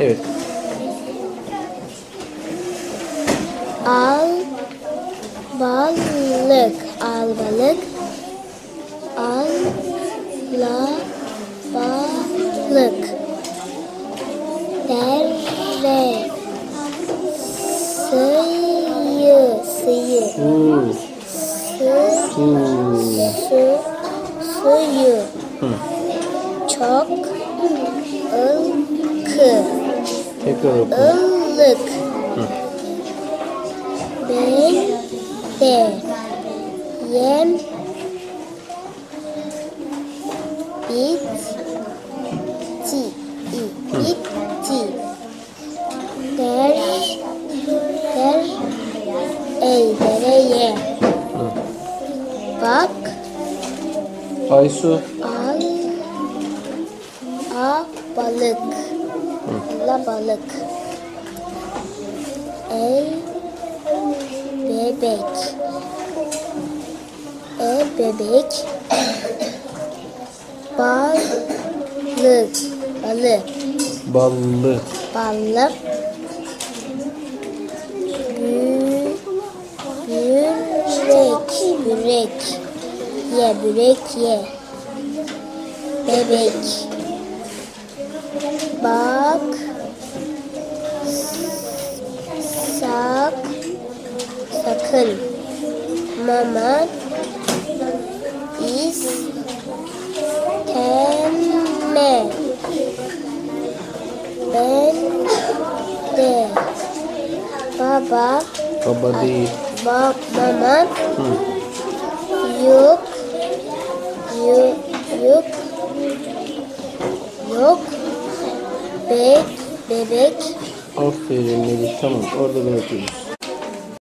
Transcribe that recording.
Evet. Al balık. Al balık. Al la balık. Dere. Sıyı. Sıyı. Su. Sı. Su. Su. Suyu. Hı. Çok. ılkı. Tekrar oku. Hı. Ben de yem bitti. Bitti. Der der ey dereye Hı. bak Aysu. al a balık. La balık. Ey bebek. E bebek. Balık. Balık. Ballı. Balık. Bü- Börek. Börek. Ye börek ye. Bebek. बाग साख सखल ममा इस थैन में बैन दे। बाबा बाबा ममा। हम्म। Bebek. Aferin Melih. Tamam orada bırakıyoruz.